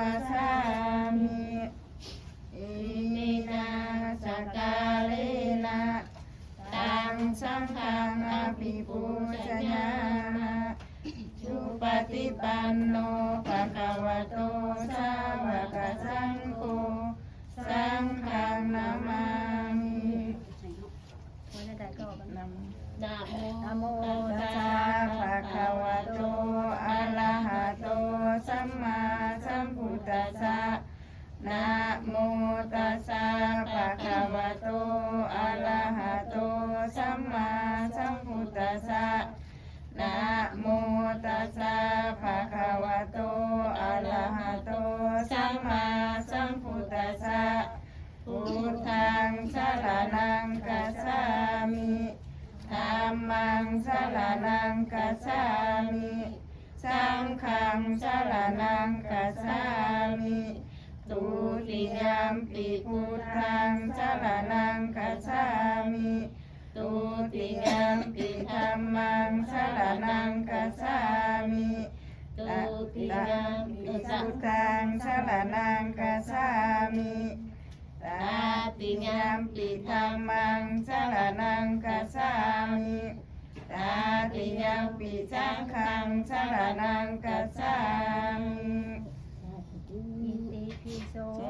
มาสา มมังสรณังกัสสามิสังฆังสรณังกัสสามิตุติยามปิพุทธังสรณังกัสสามิตุติยามปิธัมมังสรณังกัสสามิตุติยามปิสัพุงทธังสรณังกัสสามิตาติยามปิธัมมังสาติยังปิจังขังสรนังกัสสามิอิติปิโสโส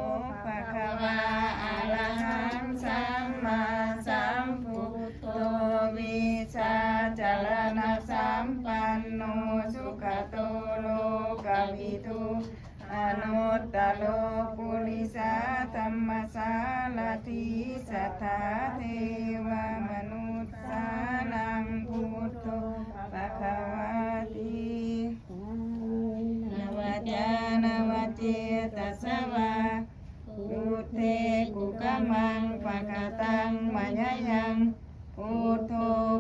ภะคะวาอะระหังสัมมาสัมพุทโธวิชาจารณะสัมปันโนสุขโตโลกวิทู อนุตตโลปุริสาธรรมสารทิสัทธาเทวมนุษย์สานังพุทโธภะคะวาตินวจานวเจตสวะพุทเทกุกมังปะกตังมายายังพุทโธ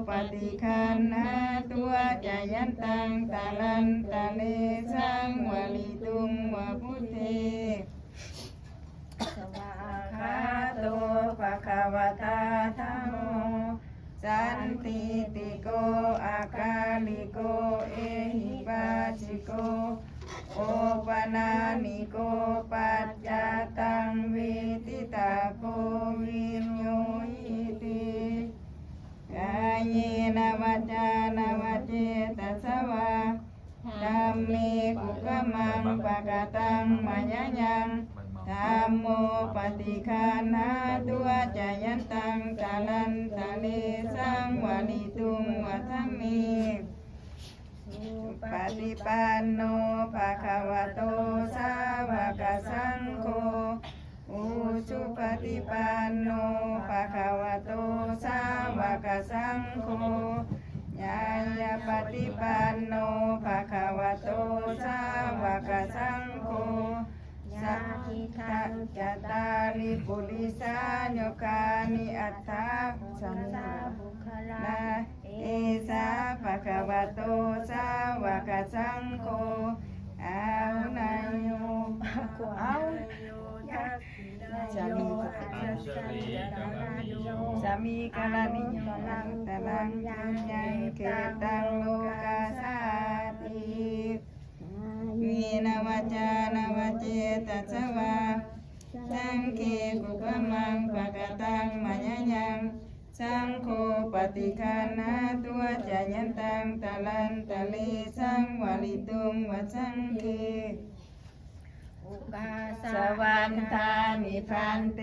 ปฏิคันหาตัวจายันตังตะลันตะเลสังว ตุงวะพุทเทสวาคาโตปะคะวตาธัมโมสันติติโกอาคาลิโกเอหิปัสสิโกโอปนานิโกปัจจาตังเวทิตาโกวินโยหิติกายเนวจจา มังปะกตังมายายังธัมโมปฏิคันาตัวจายันตังตะลันตะเลสังวานิตุงวัฒมเมปฏิปันโนภะคะวะโตสาวกสังโฆอุชุปฏิปันโนภะคะวะโตสาวกสังโฆ ญญปฏิปันโนภะคะวะโตสาวกสังโฆสัพพิทังจตาริปุริสาโยคานิอัตถาสัมสาบุคลานาเอสาภะคะวะโตสาวกสังโฆอาหุนายโย จะมีกาลนิยนังตะลังยังยังเกตังโลกาสาติวีนวจานวเจตัสวะสังเคกุกมังปะกตังมายยังสังโฆปฏิคันาตัวจายันตังตะลันตะเลสังวาลิตุงวสังเคอุ กาสวันทามิพันเต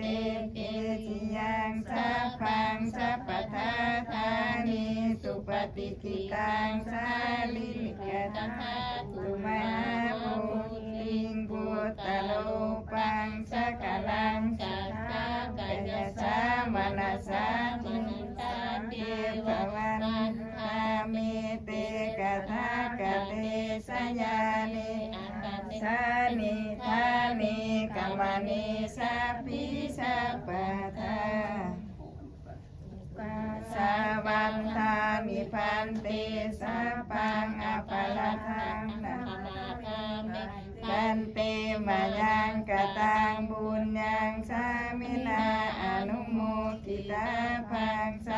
เกจิยังสัพพังสัพพทาทานิสุปฏิกิตังสาลิกตถาตุมาปุริงพุตตะโลปังสักลังสัทธากยสามนัสสามิตาเทภวันทามิเตกะทากะเตสยานิสานิทานิกั มมานิสัพพิสัพปะทากาสาวันทามิพันเตสัพพังอปะละทังนะกันเตมายังกตังบุญยังสามินาอนุโมทิตาพังสา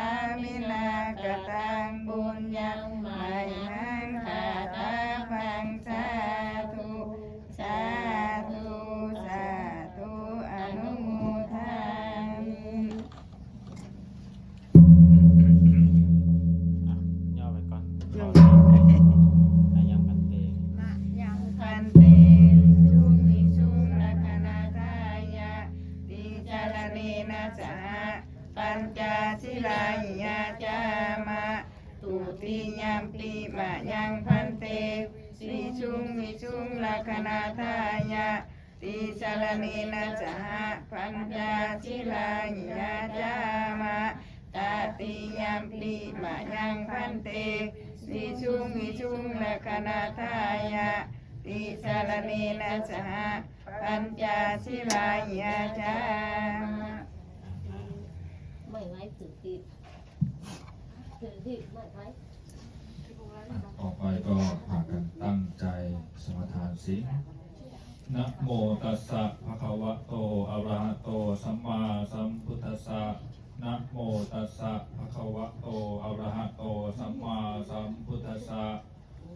มีนาสหปัญจศิลายาจามะตุติยามปีมะยังพันเตสีชุงวิชุงลักนาทายะติสรนีนาสาปัญจศิลายาจามะตาติยามปีมะยังพันเตสีชุงวิชุงลักนาทายะ ติสารณีนะจหะปัญจชิลายาจามะไม่ไว้ถือติดถือติดไม่ไว้ต่อไปก็พากันตั้งใจสมาทานศีลนะโมตัสสะภะคะวะโต อะระหะโต สัมมาสัมพุทธัสสะนะโมตัสสะภะคะวะโต อะระหะโต สัมมาสัมพุทธัสสะ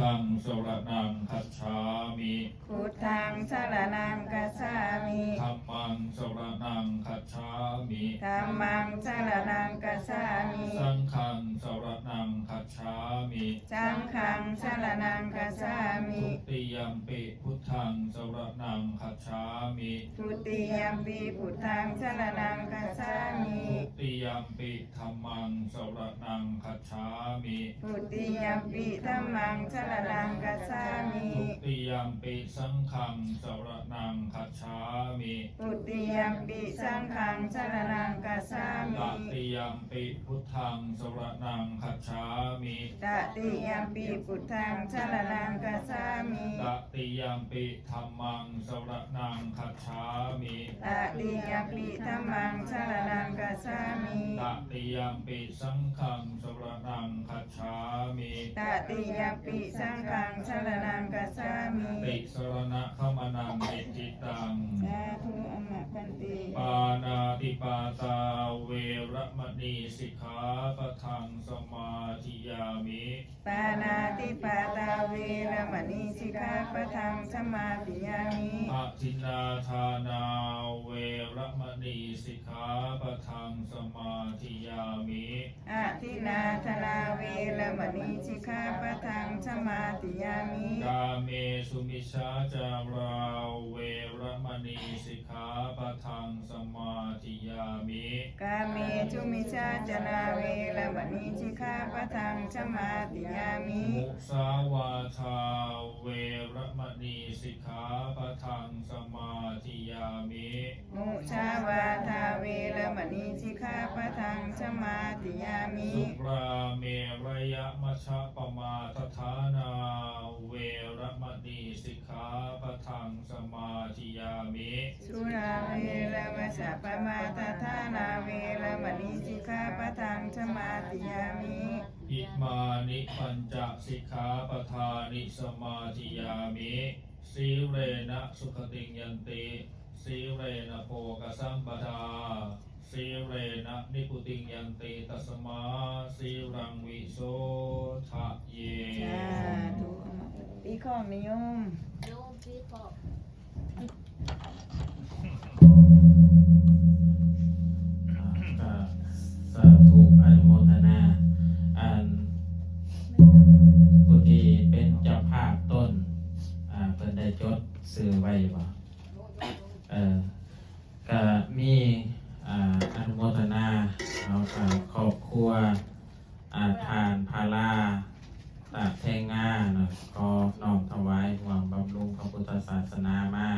ธังสรณังคัจฉามิพุทธังสรณังกัสสามิธัมมังสรณังคัจฉามิธัมมังสรณังกัสสามิสังฆังสรณังคัจฉามิสังฆังสรณังกัสสามิทุติยมปิพุทธังสรณังคัจฉามิทุติยมปีพุทธังสรณังกัสสามิทุติยมปิธัมมังสรณังคัจฉา มิทุติยมปีธัมมังสรณังกัสสามิทุติยมปิสังฆังสรณังคัจฉามิทุติยมปีสังฆังสรณังกัสสาตมิติยมปิพุทธังสรณังคัจฉามิตติยมปีพุทธังสรณังกัสสามิตติยมปิธัมมังสรณังคัจฉามิตติยมปีธัมมังสรณังกั สสามิตติยมปิสังฆังสรณังคัจฉามิตติยมปีสังฆังสรณังกัสสามิติสรณะขมนังอิจิตังสาธุอมะกันติปานาติปาตาเวระมณีสิกขาปะทังสมาธิยามิปานาติปาตาเวรมณีสิกขาปะทังสมาธิยามิอะทินนาทานาเวระมณีสิกขาปะทัง สมาธิยามิอาทินาธนาเวรมณีสิกขาปะทังสมาธิยามิกาเมสุมิชาจาราเวระมณีสิกขาปะทังสมาธิยามิกาเมจุมิชาจนาเวรมณีสิกขาปะทังสมาธิยามิมุสาวาทา มาธิยามิสุราเมรยมัชฌปมาทฐานาเวระมณีสิกขาปะทังสมาธิยามิสุราเวรมชาปมาตทานาเวรมณีสิกขาปะทังสมาธิยามิอิมานิปัญจสิกขาปทานิสมาธิยามิสีเรนะสุขติงยันติสีเรนะโภกสัมปทา สีเรนะนิพุติงยันติตัสมาสีรังวิโสทะเยสาธุปีของนิยมโยมพี่ก็ก็สาธุอนุโมทนาอันผู้ที่เป็นเจ้าภาพต้นอ่าเพิ่นได้จดซื้อไว้บ่เออก็มีอ่าอนุโมทนาเอาอ่าครอบครัวอ่าทานพาราตากแทงงาเนาะก็น้อมถวายหวังบำรุงพระพุทธศาสนามา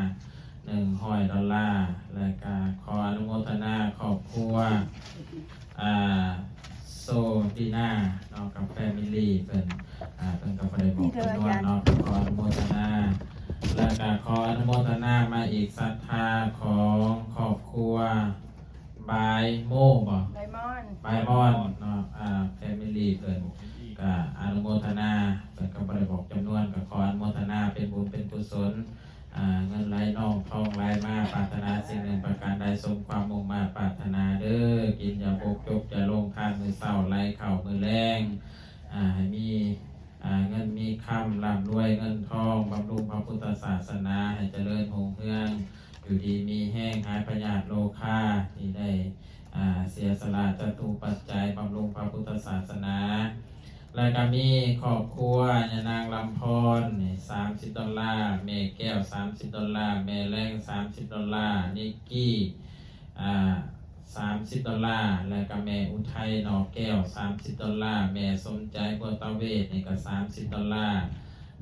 หนึ่งห้อย ดอลลาร์แล้วก็ขออนุโมทนาครอบครัวอ่าโซดีนาเนาะกับแฟมิลี่เพิ่นอ่าเพิ่นก็บ่ได้บอกจำนวนเนาะขออนุโมทนาแล้วก็ขออนุโมทนามาอีกศรัทธาของครอบครัวบายโมบ่ไดมอนด์บายมอนเนาะอ่าแฟมิลี่เพิ่นก็อนุโมทนาเพิ่นก็บ่ได้บอกจำนวนก็ขออนุโมทนาเป็นบุญเป็นกุศลอ่า เงินไหลนองทองไหลมาปรารถนาสิ่งหนึ่งประการใดสมความมุ่งมาปรารถนาเด้อกินอย่าบกจกอย่าลงทานมือเศร้าไหลเข่ามือแรงอ่าให้มีอ่าเงินมีคำร่ำรวยเงินทองบำรุงพระพุทธศาสนาให้เจริญหงเฮืองอยู่ดีมีแห้งหายพยาธิโลคาที่ได้อ่าเสียสละจตุปัจจัยบำรุงพระพุทธศาสนา แล้วก็มีครอบครัวยานางลำพรนี่สามสิบดอลลาร์แม่แก้วสามสิบดอลลาร์แม่แรงสามสิบดอลลาร์นิกกี้อ่าสามสิบดอลลาร์แล้วก็แม่อุทัยหนอแก้วสามสิบดอลลาร์แม่สมใจบัวตะเวทนี่ก็สามสิบดอลลาร์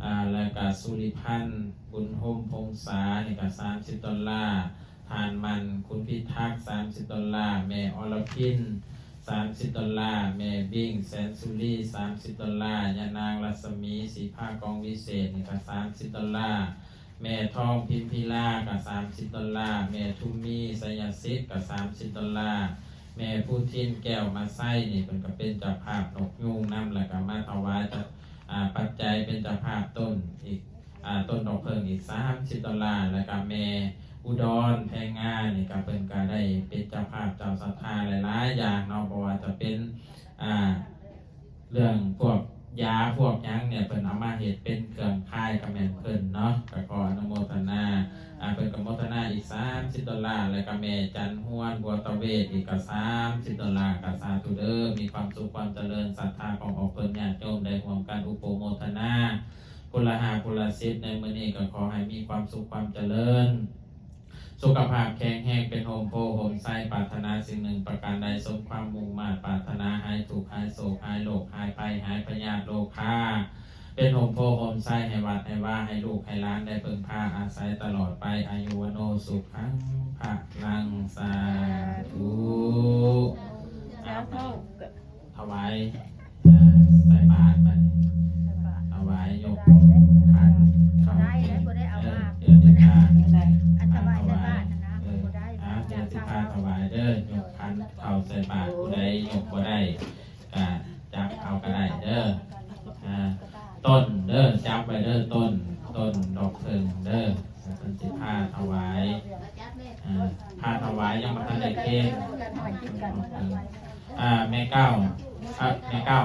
อ่าแล้วก็สุริพันธ์บุญโฮมพงษานี่ก็สามสิบดอลลาร์ทานมันคุณพิทักษ์สามสิบดอลลาร์แม่อรพิน สามสิบดอลลาร์แม่บิ้งแสนสุรีสามสิบดอลลาร์ยานางรัศมีสีผ้ากองวิเศษนี่ก็สามสิบดอลลาร์แม่ทองพิมพิลาก็สามสิบดอลลาร์แม่ทุมมีสยาซิดก็สามสิบดอลลาร์แม่ผู้ทินแก้วมาไส้นี่เป็นก็เป็นจ้าภาพนกยุงน้ำแล้วก็มาถวายจะอ่าปัจจัยเป็นจ้าภาพต้นอีกอ่าต้นดอกเพิงอีกสามสิบดอลลาร์แล้วก็แม่ อุดรแพงงานี่ก็เป็นการได้เป็นเจ้าภาพเจ้าศรัทธาหลายๆอย่างเนาะเพราะว่าจะเป็นอ่าเรื่องพวกยาพวกยังเนี่ยเป็นเอามาเหตุเป็นเครื่องค่ายกับแม่นเพิ่นเนาะก็ขออนุโมทนาอ่าเป็นกับโมทนาอีกสามสิบดอลลาร์แล้วก็แม่จันห้วนบัวตะเวทอีกก็สามสิบดอลลาร์ก็สาธุเด้อมีความสุขความเจริญศรัทธาของออกเพิ่นญาติโยมได้ร่วมกันอุปโมทนากุลหากุลสิทธิ์ในมื้อนี้ก็ขอให้มีความสุขความเจริญ สุขภาพแข็งแรงเป็นโฮมโพโฮมไส้ปรารถนาสิ่งหนึ่งประการใดสมความมุ่งมา่ปรารถนาหายถูกข์หายโศกหายโรคหายไปหายพยาธิโรคาเป็นโฮมโพโฮมไส้ให้วัดให้ว่าให้ลูกให้ล้านได้เพิ่งพาอาศัยตลอดไปอายุวโนสุขังพระลังสาธุเอาไปถวายเอ่อใส่บาตรไปถวายยกขันเข้า ได้ได้บ่ได้เอามา เดี๋ยวนี้ค่ะ อันสบายในบ้านนะนะ เออ บ่ได้ อ่าเดี๋ยวสิพาถวายเด้อยกพันเข้าใส่บาตรผู้ใดยกบ่ได้ก็จับเอาก็ได้เด้ออ่าต้นเด้อจับไว้เด้อต้นต้นดอกเพิงเด้อแล้วเพิ่นสิพาถวายอ่าพาถวายยังบ่ทั นได้เค้กอ่าแม่เก้าอะแม่เก้า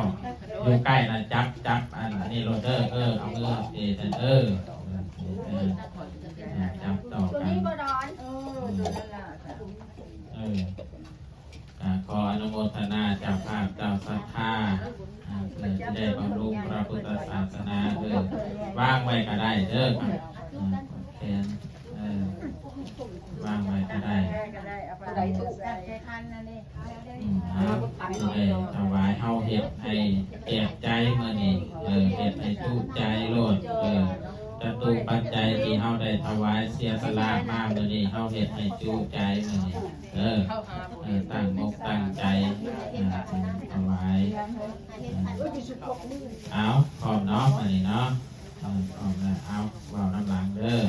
อยู่ใกล้นะจับจับอันนี้โรเดอร์เออเอามือเอเอเออเออจับต่อตัวกันนี้บ่ร้อนเออดูนั่นล่ะค่ะเอออ่าขออนุโมทนาจ้าภาพเจ้าศรัทธาเพื่อที่ได้บำรุงพระพุทธศาสนาเด้อว่างไว้ก็ได้เด้อครับอืมแขนเออว่างไว้ก็ได้ ได้ก็ได้เอาไป ถูกใจคันนะนี่อืมเอาสิได้ถวายเฮาเฮ็ดให้แจกใจมื้อนี้เออเฮ็ดให้จุใจโลดเออจตุปัจจัยที่เฮาได้ถวายเสียสละมามื้อนี้เฮาเฮ็ดให้จุใจมื้อนี้เออเออตั้งมกตั้งใจอ่าถวายเอาพร้อมเนาะอันนี้เนาะเอาพร้อมแล้วเอาเว่าน้ำหลังเด้อ